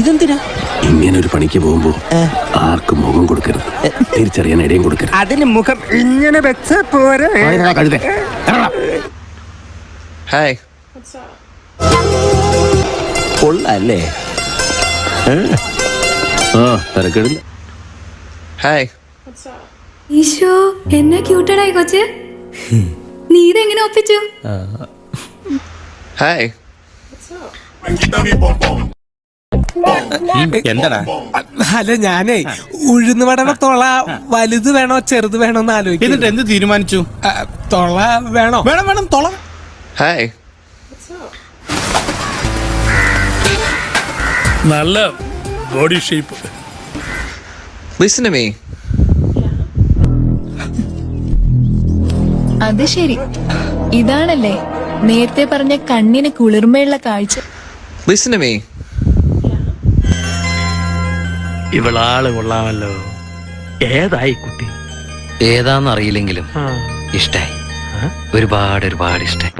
ഇതെന്തിനാ? ഇങ്ങനെ ഒരു പണിക്ക് പോകുമ്പോ ആർക്കും മുഖം കൊടുക്കരുത്. തിരിച്ചറിയാൻ ഇടയും കൊടുക്കരുത്. അതിന് മുഖം ഇങ്ങനെ വെച്ച പോരെ. ഹായ്. കൊള്ളല്ലേ? ആ തിരക്കിടില്ല. ഹായ്. ഈശോ എന്നെ ക്യൂട്ടഡായി കൊച്ച്. നീ ഇതെങ്ങനെ ഒപ്പിച്ചു? ഹായ്. എന്താടാ അല്ല ഞാനേ ഉഴുന്ന് വേണോ തൊള വലുത് വേണോ ചെറുത് വേണോ എന്ന് എന്നിട്ട് എന്ത് തീരുമാനിച്ചു? തൊള വേണോ? വേണം വേണം തൊള. ഹായ്. നല്ല body shape. Listen to me അത് ശരി. ഇതാണല്ലേ നേരത്തെ പറഞ്ഞ കണ്ണിന് കുളിർമയുള്ള കാഴ്ച. ലിസൺ ടു മീ ഇവളാൾ കൊള്ളാമല്ലോ. ഏതായി കുട്ടി? ഏതാന്നറിയില്ലെങ്കിലും ഇഷ്ടായി. ഒരുപാട് ഒരുപാട് ഇഷ്ടായി.